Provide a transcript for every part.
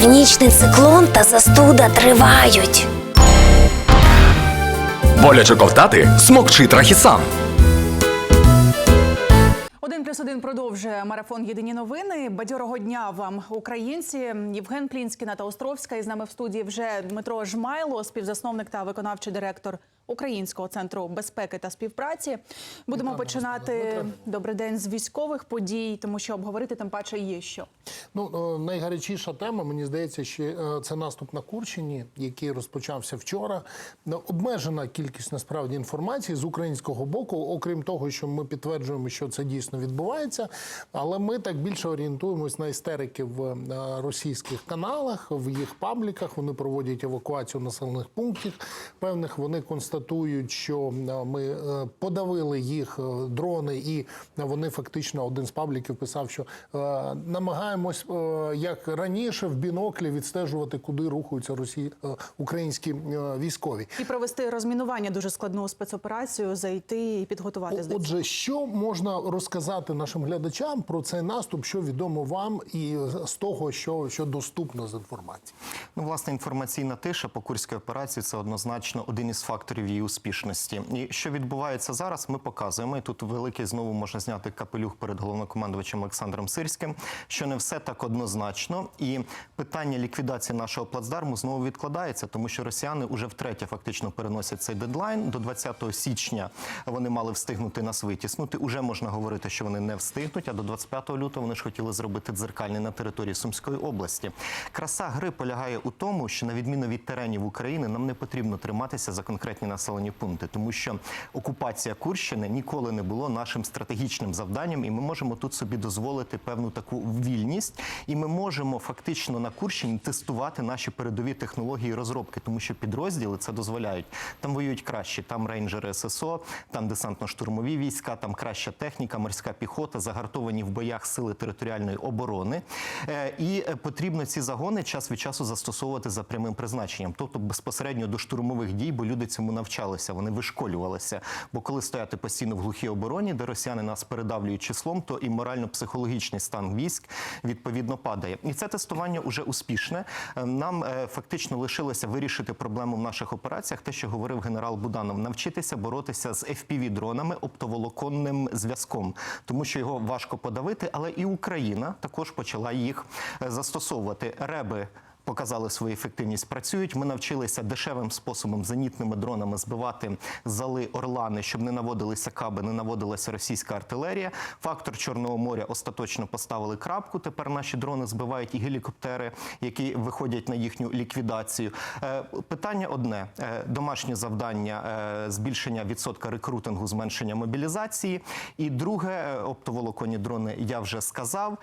Північний циклон та застуда тривають. Боляче ковтати смокчи трахісан. Один плюс один продовжує марафон Єдині новини. Бадьорого дня вам, українці. Євген Плінський, Ната Островська. І з нами в студії вже Дмитро Жмайло, співзасновник та виконавчий директор Українського центру безпеки та співпраці. Будемо починати добрий день з військових подій, тому що обговорити тим паче є що. Ну е, найгарячіша тема, мені здається, що е, це наступ на Курщині, який розпочався вчора. Ну, Обмежена кількість насправді інформації з українського боку, окрім того, що ми підтверджуємо, що це дійсно відбувається. Але ми так більше орієнтуємось на істерики в е, російських каналах, в їх пабліках. Вони проводять евакуацію населених пунктів. Певних вони констатують, що е, ми е, подавили їх е, дрони, і вони фактично один з пабліків писав, що намагаємось як раніше в біноклі відстежувати, куди рухаються росі... е, українські військові. І провести розмінування дуже складну спецоперацію, зайти і підготувати здається. Отже, що можна розказати нашим глядачам про цей наступ, що відомо вам, і з того, що, що доступно з інформації? Ну, власне, інформаційна тиша по курській операції це однозначно один із факторів її успішності. І що відбувається зараз, ми показуємо. І тут великий знову можна зняти капелюх перед головнокомандувачем Олександром Сирським, що не все так однозначно. І питання ліквідації нашого плацдарму знову відкладається, тому що росіяни вже втретє фактично переносять цей дедлайн. До 20 січня вони мали встигнути нас витіснути. Уже можна говорити, що вони не встигнуть. А до 25 лютого вони ж хотіли зробити дзеркальний на території Сумської області. Краса гри полягає у тому, що на відміну від теренів України нам не потрібно триматися за конкретні населені пункти, тому що окупація Курщини ніколи не було нашим стратегічним завданням, і ми можемо тут собі дозволити певну таку вільність, і ми можемо фактично на Курщині тестувати наші передові технології розробки, тому що підрозділи це дозволяють. Там воюють краще, там рейнджери ССО, там десантно-штурмові війська, там краща техніка, морська піхота, загартовані в боях сили територіальної оборони. Е, І е, потрібно ці загони час від часу застосовувати за прямим призначенням, тобто безпосередньо до штурмових дій, бо люди цьому навчалися, вони вишколювалися. Бо коли стояти постійно в глухій обороні, де росіяни нас передавлюють числом, то і морально-психологічний стан військ відповідно падає. І це тестування вже успішне. Е, Нам е, фактично лишилося вирішити проблему в наших операціях. Те, що говорив генерал Буданов, навчитися боротися з fpv дронами оптоволоконним зв'язком, тому що його важко подавити, але і Україна також почала їх е, застосовувати. Реби показали свою ефективність. Працюють. Ми навчилися дешевим способом зенітними дронами збивати зали орлани, щоб не наводилися каби, не наводилася російська артилерія. Фактор Чорного моря остаточно поставили крапку. Тепер наші дрони збивають і гелікоптери, які виходять на їхню ліквідацію. Е, Питання одне: Е, домашнє завдання е, збільшення відсотка рекрутингу, зменшення мобілізації. І друге оптоволоконні дрони я вже сказав.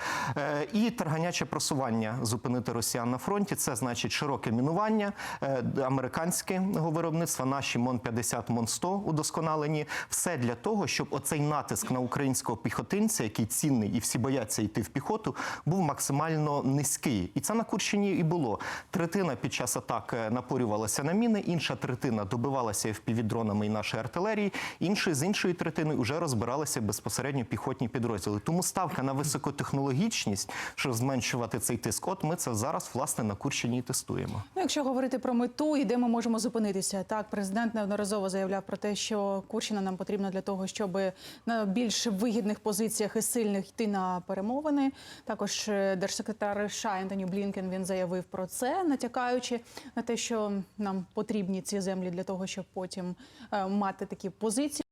І тарганяче просування зупинити росіян на фронті. Це значить широке мінування е, американського виробництва, наші МОН 50 МОН 100 удосконалені. Все для того, щоб оцей натиск на українського піхотинця, який цінний і всі бояться йти в піхоту, був максимально низький. І це на Курщині і було. Третина під час атак е, напорювалася на міни, інша третина добивалася FPV-дронами і нашої артилерії, інші з іншої третини вже розбиралися безпосередньо піхотні підрозділи. Тому ставка на високотехнологічність, щоб зменшувати цей тиск. От ми це зараз власне на Курщині і тестуємо. Ну, якщо говорити про мету і де ми можемо зупинитися, так президент неодноразово заявляв про те, що Курщина нам потрібна для того, щоб на більш вигідних позиціях і сильних йти на перемовини. Також е, держсекретар США Ентоні Блінкен він заявив про це, натякаючи на те, що нам потрібні ці землі для того, щоб потім е, мати такі позиції.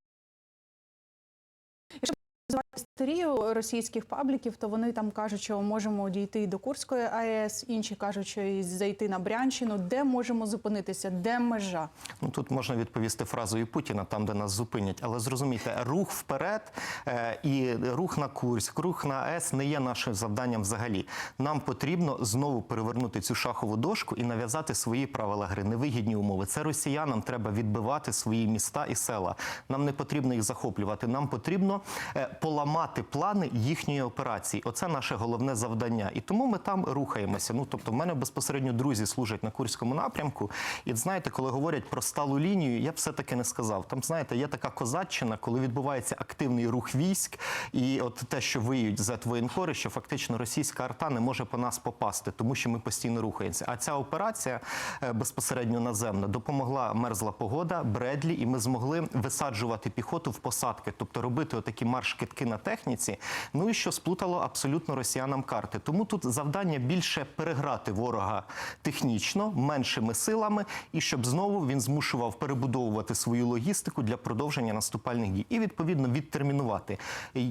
Історію російських пабліків, то вони там кажуть, що можемо дійти до Курської АЕС, інші кажуть, що і зайти на Брянщину. Де можемо зупинитися? Де межа? Ну тут можна відповісти фразою Путіна, там де нас зупинять. Але зрозумійте, рух вперед е, і рух на Курськ, рух на АЕС не є нашим завданням взагалі. Нам потрібно знову перевернути цю шахову дошку і нав'язати свої правила гри, невигідні умови. Це росіянам треба відбивати свої міста і села. Нам не потрібно їх захоплювати. Нам потрібно е, поламати плани їхньої операції. Оце наше головне завдання. І тому ми там рухаємося. Ну тобто, в мене безпосередньо друзі служать на Курському напрямку. І знаєте, коли говорять про сталу лінію, я б все таки не сказав. Там знаєте, є така козаччина, коли відбувається активний рух військ, і от те, що виють за воєнкори, що фактично російська арта не може по нас попасти, тому що ми постійно рухаємося. А ця операція е, безпосередньо наземна допомогла мерзла погода, Бредлі, і ми змогли висаджувати піхоту в посадки, тобто робити отакі марш-китки на техніці. Ну і що сплутало абсолютно росіянам карти. Тому тут завдання більше переграти ворога технічно, меншими силами, і щоб знову він змушував перебудовувати свою логістику для продовження наступальних дій і відповідно відтермінувати.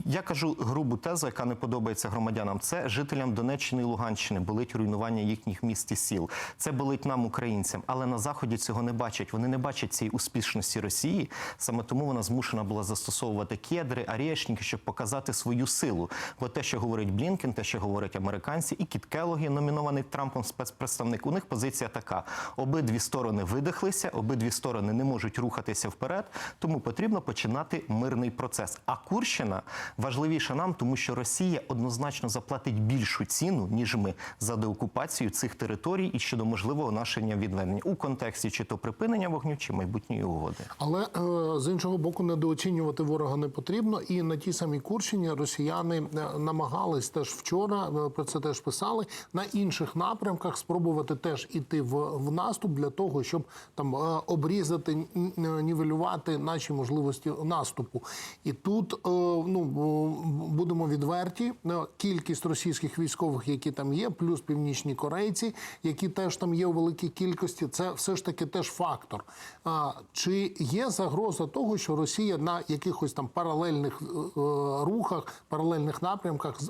Я кажу грубу тезу, яка не подобається громадянам. Це жителям Донеччини і Луганщини болить руйнування їхніх міст і сіл. Це болить нам, українцям, але на заході цього не бачать. Вони не бачать цієї успішності Росії. Саме тому вона змушена була застосовувати кедри, арішники, щоб показати свою силу. Бо те, що говорить Блінкен, те, що говорять американці, і Кіт Келлогі, номінований Трампом спецпредставник, у них позиція така: обидві сторони видихлися, обидві сторони не можуть рухатися вперед, тому потрібно починати мирний процес. А Курщина важливіша нам, тому що Росія однозначно заплатить більшу ціну ніж ми за деокупацію цих територій і щодо можливого нашення відведення у контексті чи то припинення вогню, чи майбутньої угоди. Але е, з іншого боку, недооцінювати ворога не потрібно. І на тій самій Курщині росіяни е, намагались теж вчора, е, про це теж писали, на інших напрямках спробувати теж іти в, в наступ для того, щоб там е, обрізати, нівелювати наші можливості наступу. І тут ну будемо відверті. Кількість російських військових, які там є, плюс північні корейці, які теж там є у великій кількості, це все ж таки теж фактор. Чи є загроза того, що Росія на якихось там паралельних рухах, паралельних напрямках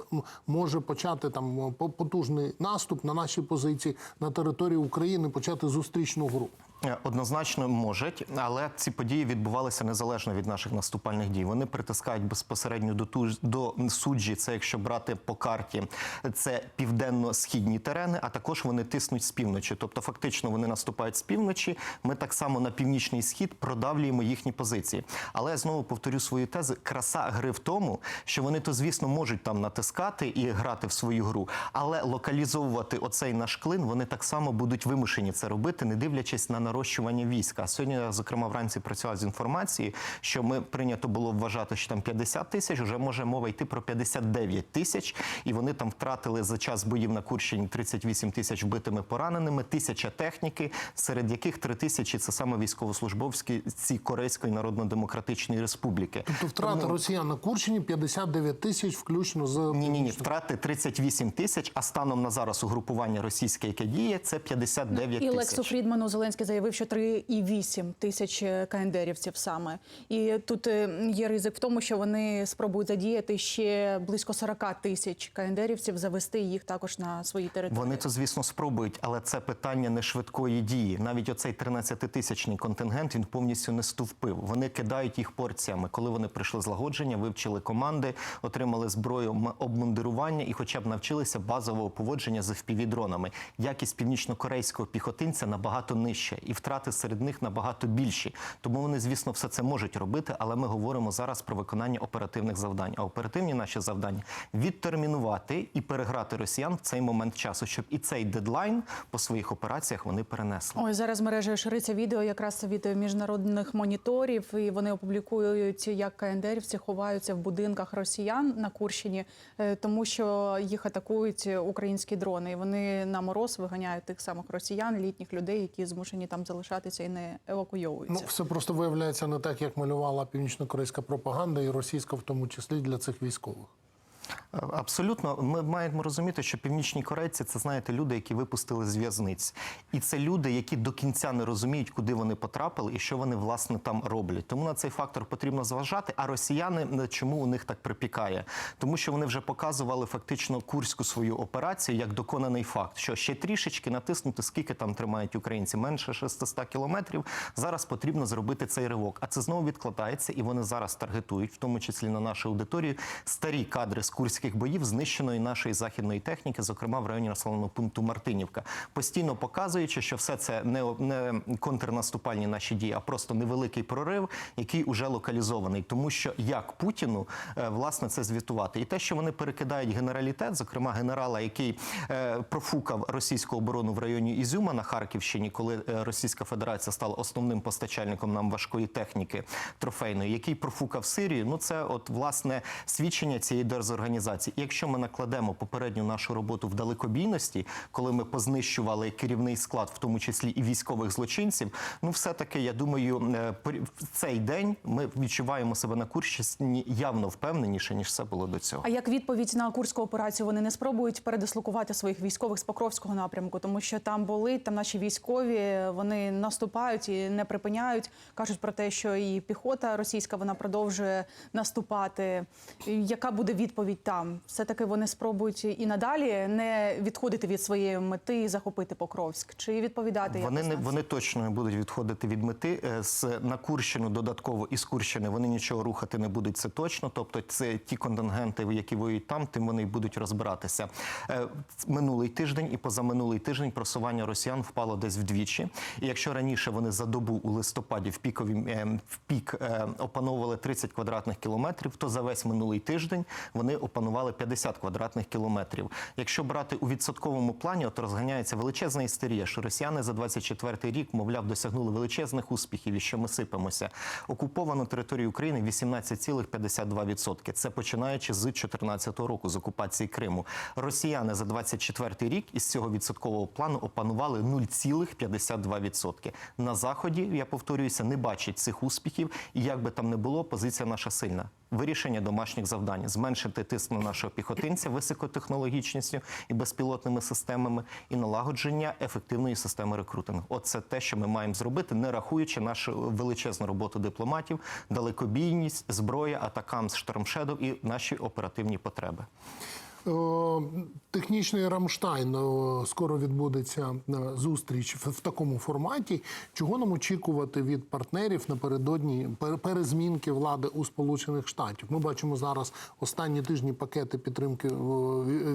може почати там е, по- потужний наступ на наші позиції на території України, почати зустрічну гру? Е, Однозначно можуть, але ці події відбувалися незалежно від наших наступальних дій. Вони притискають безпосередньо до ту до суджі. Це якщо брати по карті, це південно-східні терени, а також вони тиснуть з півночі. Тобто, фактично, вони наступають з півночі. Ми так само на північний схід продавлюємо їхні позиції. Але я знову повторю свою тезу. Краса гри в тому, що вони то, звісно, можуть там натискати і грати в свою гру, але локалізовувати оцей наш клин вони так само будуть вимушені це робити, не дивлячись на нарощування війська. Сьогодні я, зокрема, вранці працював з інформацією, що ми прийнято було вважати, що там 50 тисяч, вже може мова йти про 59 тисяч, і вони там втратили за час боїв на Курщині 38 тисяч вбитими пораненими, тисяча техніки, серед яких 3 тисячі це саме військовослужбовські ці Корейської Народно-Демократичної Республіки. Тобто втрата росіян на Курщині 59 тисяч, включно з Ні, ні, ні, втрати 38 тисяч, а станом на зараз угрупування російське, яке діє, це 59 І тисяч. Лексу Фрідману Зеленський заявив, що 3,8 тисяч КНДРівців саме. І тут е, є ризик в тому, що вони спробують задіяти ще близько 40 тисяч КНДРівців, завести їх також на свої території. Вони це, звісно, спробують, але це питання не швидкої дії. Навіть оцей 13-тисячний контингент він повністю не стовпив. Вони кидають їх порціями. Коли вони прийшли злагодження, вивчили команди, отримали зброю обмундирування і, хоча б навчилися базового поводження з FPV-дронами. Якість північно-корейського піхотинця набагато нижча, і втрати серед них набагато більші. Тому вони, звісно, все це можуть робити, але ми говоримо зараз про виконання оперативних завдань. А оперативні наші завдання відтермінувати і переграти росіян в цей момент часу, щоб і цей дедлайн по своїх операціях вони перенесли. Ой, зараз мережею шириться відео якраз від міжнародних моніторів, і вони опублікують, як КНДРівці ховаються в будинках росіян на Курщині, е, тому що їх атакують українські дрони. І вони на мороз виганяють тих самих росіян, літніх людей, які змушені там залишатися і не Ну, все просто виявляється не так, як малювала північно-корейська пропаганда, і російська в тому числі для цих військових. Абсолютно, ми маємо розуміти, що північні корейці це знаєте люди, які випустили з в'язниць, і це люди, які до кінця не розуміють, куди вони потрапили і що вони власне там роблять. Тому на цей фактор потрібно зважати. А росіяни е, чому у них так припікає? Тому що вони вже показували фактично курську свою операцію як доконаний факт, що ще трішечки натиснути, скільки там тримають українці, менше 600 кілометрів. Зараз потрібно зробити цей ривок. А це знову відкладається, і вони зараз таргетують, в тому числі на нашу аудиторію, старі кадри з курських артилерійських боїв знищеної нашої західної техніки, зокрема в районі населеного пункту Мартинівка, постійно показуючи, що все це не, не контрнаступальні наші дії, а просто невеликий прорив, який уже локалізований. Тому що як Путіну е, власне це звітувати, і те, що вони перекидають генералітет, зокрема генерала, який е, профукав російську оборону в районі Ізюма на Харківщині, коли е, Російська Федерація стала основним постачальником нам важкої техніки трофейної, який профукав Сирію. Ну це от власне свідчення цієї дезорганізації. І якщо ми накладемо попередню нашу роботу в далекобійності, коли ми познищували керівний склад, в тому числі і військових злочинців, ну все таки, я думаю, е, в цей день ми відчуваємо себе на Курщині явно впевненіше ніж це було до цього. А як відповідь на курську операцію вони не спробують передислокувати своїх військових з Покровського напрямку, тому що там були там наші військові, вони наступають і не припиняють. кажуть про те, що і піхота російська вона продовжує наступати. Яка буде відповідь там? Все таки вони спробують і надалі не відходити від своєї мети і захопити Покровськ, чи відповідати Вони не вони точно не будуть відходити від мети. Е, З на Курщину додатково із Курщини вони нічого рухати не будуть. Це точно. Тобто, це ті контингенти, які воюють там, тим вони й будуть розбиратися. Е, Минулий тиждень і позаминулий тиждень просування росіян впало десь вдвічі. І якщо раніше вони за добу у листопаді в пікові е, в пік е, опановували 30 квадратних кілометрів, то за весь минулий тиждень вони опанували 50 квадратних кілометрів. Якщо брати у відсотковому плані, от розганяється величезна істерія, що росіяни за 24 рік, мовляв, досягнули величезних успіхів і що ми сипемося. Окуповано територію України 18,52%. Це починаючи з 2014 року з окупації Криму. Росіяни за 24 рік із цього відсоткового плану опанували 0,52%. На заході я повторююся, не бачать цих успіхів, і як би там не було, позиція наша сильна. Вирішення домашніх завдань, зменшити тиск на нашого піхотинця високотехнологічністю і безпілотними системами, і налагодження ефективної системи рекрутингу. Оце те, що ми маємо зробити, не рахуючи нашу величезну роботу дипломатів, далекобійність, зброя, атакам з штормшедов і наші оперативні потреби. Е, Технічний Рамштайн е, скоро відбудеться е, зустріч в такому форматі. Чого нам очікувати від партнерів напередодні пер- перезмінки влади у Сполучених Штатів? Ми бачимо зараз останні тижні пакети підтримки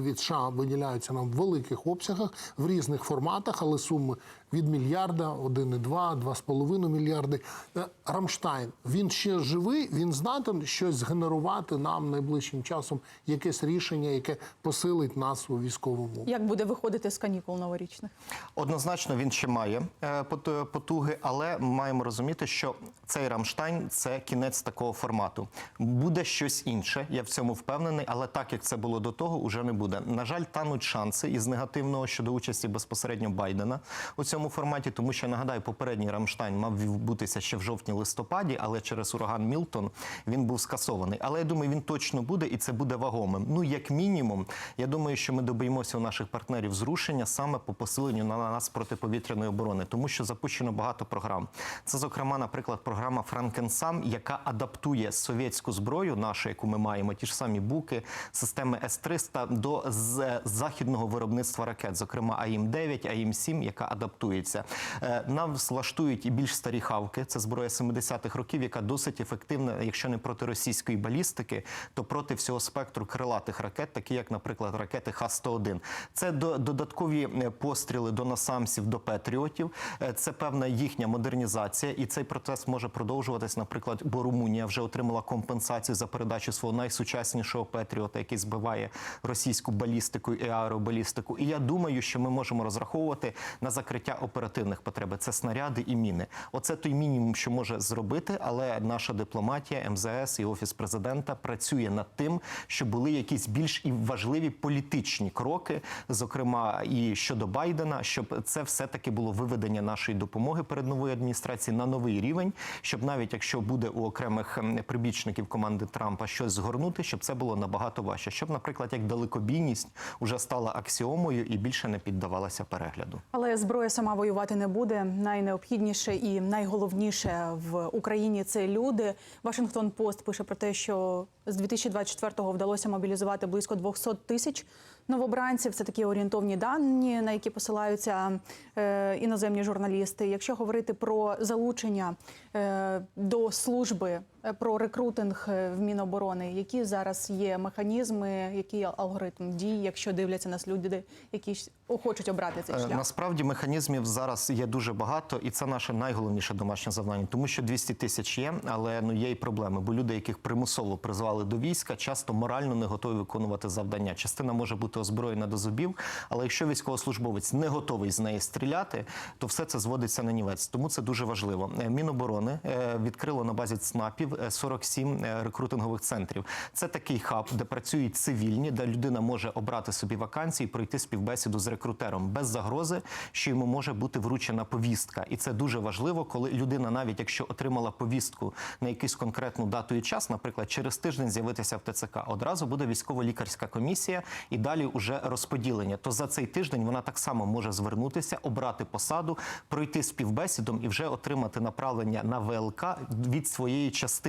від США виділяються нам в великих обсягах в різних форматах, але суми від мільярда, 1,2, 2,5 мільярди. Е, Рамштайн він ще живий. Він здатен щось згенерувати нам найближчим часом, якесь рішення, яке посилить нас у військовому. Як буде виходити з канікул новорічних? Однозначно він ще має е, потуги, але ми маємо розуміти, що цей Рамштайн це кінець такого формату. Буде щось інше, я в цьому впевнений, але так як це було до того, уже не буде. На жаль, тануть шанси із негативного щодо участі безпосередньо Байдена у цьому форматі, тому що нагадаю, попередній Рамштайн мав відбутися ще в жовтні-листопаді, але через ураган Мілтон він був скасований. Але я думаю, він точно буде і це буде вагомим. Ну як мінімум, я думаю, що ми добоїмося у наших партнерів зрушення саме по посиленню на нас протиповітряної оборони, тому що запущено багато програм. Це, зокрема, наприклад, програма Франкенсам, яка адаптує совєтську зброю, нашу, яку ми маємо, ті ж самі буки, системи С-300 до з- західного виробництва ракет, зокрема АІМ-9, АІМ-7, яка адаптується. Е, Нам влаштують і більш старі хавки. Це зброя 70-х років, яка досить ефективна, якщо не проти російської балістики, то проти всього спектру крилатих ракет, такі як, наприклад, ракети Х-101. Це до- додаткові е, постріли до насамсів, до патріотів. Е, Це певна їхня модернізація, і цей процес може продовжуватись. Наприклад, бо Румунія вже отримала компенсацію за передачу свого найсучаснішого патріота, який збиває російську балістику і аеробалістику. І я думаю, що ми можемо розраховувати на закриття оперативних потреб. Це снаряди і міни. Оце той мінімум, що може зробити, але наша дипломатія, МЗС і офіс президента працює над тим, щоб були якісь більш і важливі політичні кроки, зокрема і щодо Байдена, щоб це все таки було виведення нашої допомоги перед новою адміністрацією на новий рівень, щоб навіть якщо буде у окремих ем, прибічників команди Трампа щось згорнути, щоб це було набагато важче. Щоб, наприклад, як далекобійність уже стала аксіомою і більше не піддавалася перегляду. Але зброя сама воювати не буде. Найнеобхідніше і найголовніше в Україні це люди. Вашингтон Пост пише про те, що з 2024-го вдалося мобілізувати близько 200 тисяч новобранців. Це такі орієнтовні дані, на які посилаються е, іноземні журналісти. Якщо говорити про залучення е, до служби про рекрутинг е, в Міноборони. Які зараз є механізми, який алгоритм дій, якщо дивляться нас люди, які хочуть обрати цей Е, шлях? Насправді механізмів зараз є дуже багато, і це наше найголовніше домашнє завдання, тому що 200 тисяч є, але ну є і проблеми. Бо люди, яких примусово призвали до війська, часто морально не готові виконувати завдання. Частина може бути озброєна до зубів, але якщо військовослужбовець не готовий з неї стріляти, то все це зводиться на нівець. Тому це дуже важливо. Е, Міноборони е, відкрило на базі ЦНАПів е, 47 е, рекрутингових центрів. Це такий хаб, де працюють цивільні, де людина може обрати собі вакансії, пройти співбесіду з рекрутером без загрози, що йому може бути вручена повістка. І це дуже важливо, коли людина, навіть якщо отримала повістку на якусь конкретну дату і час, наприклад, через тиждень з'явитися в ТЦК, одразу буде військово-лікарська комісія і далі уже розподілення. То за цей тиждень вона так само може звернутися, обрати посаду, пройти співбесідом і вже отримати направлення на ВЛК від своєї частини,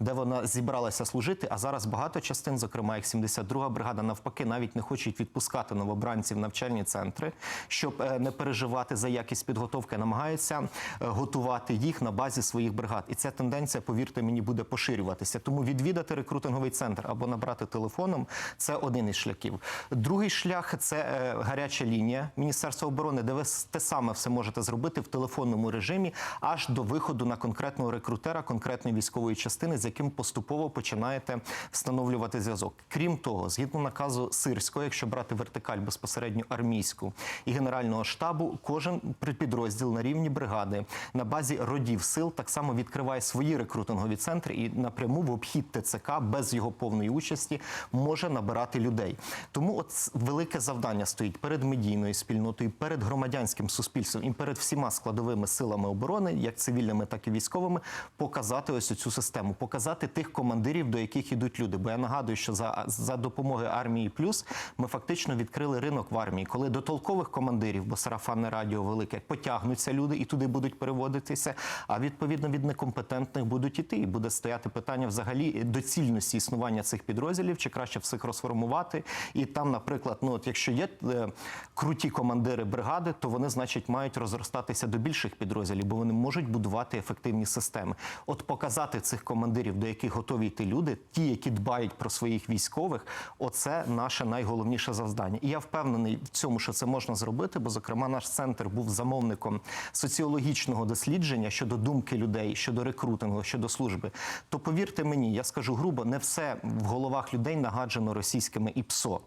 де вона зібралася служити. А зараз багато частин, зокрема як 72-га бригада, навпаки, навіть не хочуть відпускати новобранців в навчальні центри, щоб е, не переживати за якість підготовки, намагаються е, готувати їх на базі своїх бригад. І ця тенденція, повірте мені, буде поширюватися. Тому відвідати рекрутинговий центр або набрати телефоном це один із шляхів. Другий шлях це е, гаряча лінія Міністерства оборони, де ви те саме все можете зробити в телефонному режимі аж до виходу на конкретного рекрутера, конкретної військової частини, з яким поступово починаєте встановлювати зв'язок. Крім того, згідно наказу Сирського, якщо брати вертикаль безпосередньо армійську і генерального штабу, кожен підрозділ на рівні бригади на базі родів сил так само відкриває свої рекрутингові центри і напряму в обхід ТЦК без його повної участі може набирати людей. Тому от велике завдання стоїть перед медійною спільнотою, перед громадянським суспільством і перед всіма складовими силами оборони, як цивільними, так і військовими, показати ось цю систему, показати тих командирів, до яких ідуть люди. Бо я нагадую, що за, за допомогою армії плюс ми фактично відкрили ринок в армії, коли до толкових командирів, бо сарафанне радіо велике, потягнуться люди і туди будуть переводитися. А відповідно від некомпетентних будуть іти. І буде стояти питання взагалі доцільності існування цих підрозділів, чи краще всіх розформувати. І там, наприклад, ну от якщо є е, круті командири бригади, то вони, значить, мають розростатися до більших підрозділів, бо вони можуть будувати ефективні системи. От показати цих командирів, до яких готові йти люди, ті, які дбають про своїх військових, оце наше найголовніше завдання. І я впевнений в цьому, що це можна зробити, бо зокрема наш центр був замовником соціологічного дослідження щодо думки людей, щодо рекрутингу, щодо служби. То повірте мені, я скажу грубо, не все в головах людей нагаджено російськими і ПСО.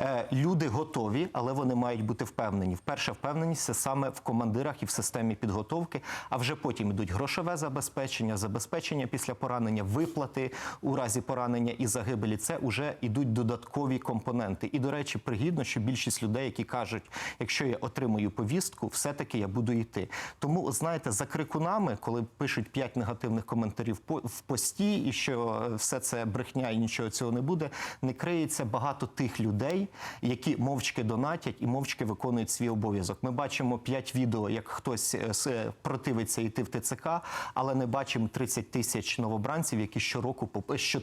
Е, люди готові, але вони мають бути впевнені. Вперше впевненість це саме в командирах і в системі підготовки. А вже потім ідуть грошове забезпечення, забезпечення після поранення, виплати у разі поранення і загибелі. Це вже ідуть додаткові компоненти. І до речі, пригідно, що більшість людей, які кажуть, якщо я отримую повістку, все-таки я буду йти. Тому знаєте, за крикунами, коли пишуть п'ять негативних коментарів в пості, і що все це брехня і нічого цього не буде, не криється багато тих людей, які мовчки донатять і мовчки виконують свій обов'язок. Ми бачимо п'ять відео, як хтось е, противиться йти в ТЦК, але не бачимо 30 тисяч новобранців, які щороку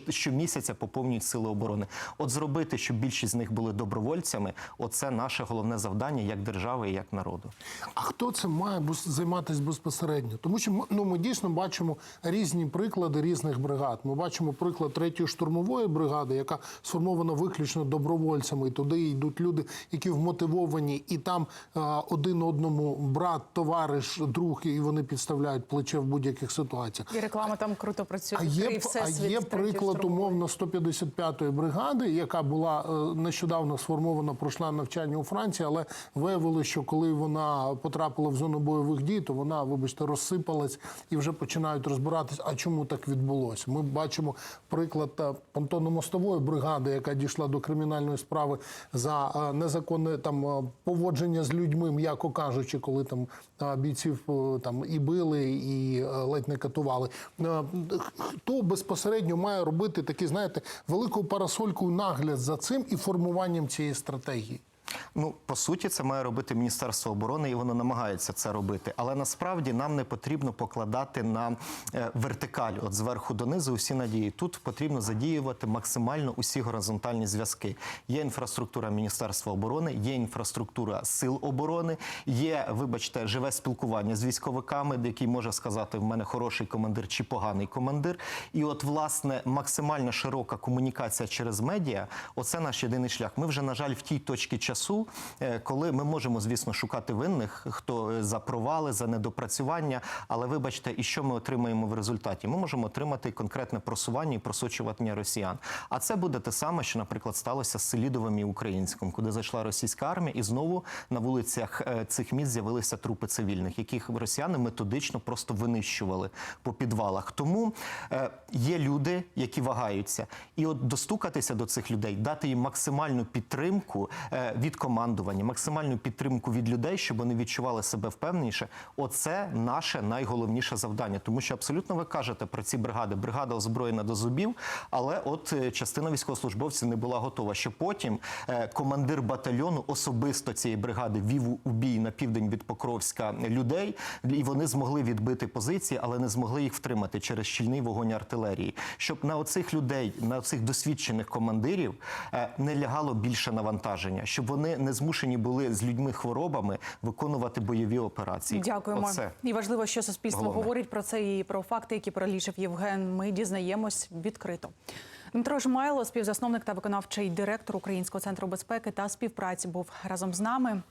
щомісяця поповнюють сили оборони. От зробити, щоб більшість з них були добровольцями, оце наше головне завдання як держави і як народу. А хто цим має займатися безпосередньо? Тому що ну, ми дійсно бачимо різні приклади різних бригад. Ми бачимо приклад третьої штурмової бригади, яка сформована виключно добровольцями. І туди йдуть люди, які вмотивовані, і там а, один одному брат, товариш, друг, і вони підставляють плече в будь-яких ситуаціях. І реклама там круто працює. А є, а є приклад умовно 155-ї бригади, яка була е, нещодавно сформована, пройшла навчання у Франції, але виявилося, що коли вона потрапила в зону бойових дій, то вона, вибачте, розсипалась і вже починають розбиратись, а чому так відбулося. Ми бачимо приклад е, понтонно-мостової бригади, яка дійшла до кримінальної справи за е, незаконне там поводження з людьми, м'яко кажучи, коли там бійців там і били, і ледь не катували. Хто безпосередньо має робити такі, знаєте, великою парасолькою нагляд за цим і формуванням цієї стратегії? Ну, по суті, це має робити Міністерство оборони, і воно намагається це робити. Але насправді нам не потрібно покладати на е, вертикаль, от зверху донизу, усі надії. Тут потрібно задіювати максимально усі горизонтальні зв'язки. Є інфраструктура Міністерства оборони, є інфраструктура сил оборони, є, вибачте, живе спілкування з військовиками, який може сказати, в мене хороший командир чи поганий командир. І от, власне, максимально широка комунікація через медіа оце наш єдиний шлях. Ми вже, на жаль, в тій точці часу, е, коли ми можемо, звісно, шукати винних, хто е, за провали, за недопрацювання. Але вибачте, і що ми отримаємо в результаті? Ми можемо отримати конкретне просування і просочування росіян. А це буде те саме, що, наприклад, сталося з Селідовим і Українським, куди зайшла російська армія, і знову на вулицях е, цих міст з'явилися трупи цивільних, яких росіяни методично просто винищували по підвалах. Тому є люди, які вагаються, і от достукатися до цих людей, дати їм максимальну підтримку е, від командування, максимальну підтримку від людей, щоб вони відчували себе впевненіше. Оце наше найголовніше завдання, тому що абсолютно ви кажете про ці бригади. Бригада озброєна до зубів, але от е, частина військовослужбовців не була готова. Що потім е, командир батальйону особисто цієї бригади вів у бій на південь від Покровська людей, і вони змогли відбити позиції, але не змогли їх втримати через щільний вогонь артилерії. Щоб на оцих людей, на цих досвідчених командирів е, не лягало більше навантаження, щоб вони не змушені були з людьми хворобами виконувати бойові операції. Дякуємо. Оце. І важливо, що суспільство головне. говорить про це і про факти, які пролічив Євген. Ми дізнаємось відкрито. Дмитро Жмайло, співзасновник та виконавчий директор Українського центру безпеки та співпраці, був разом з нами.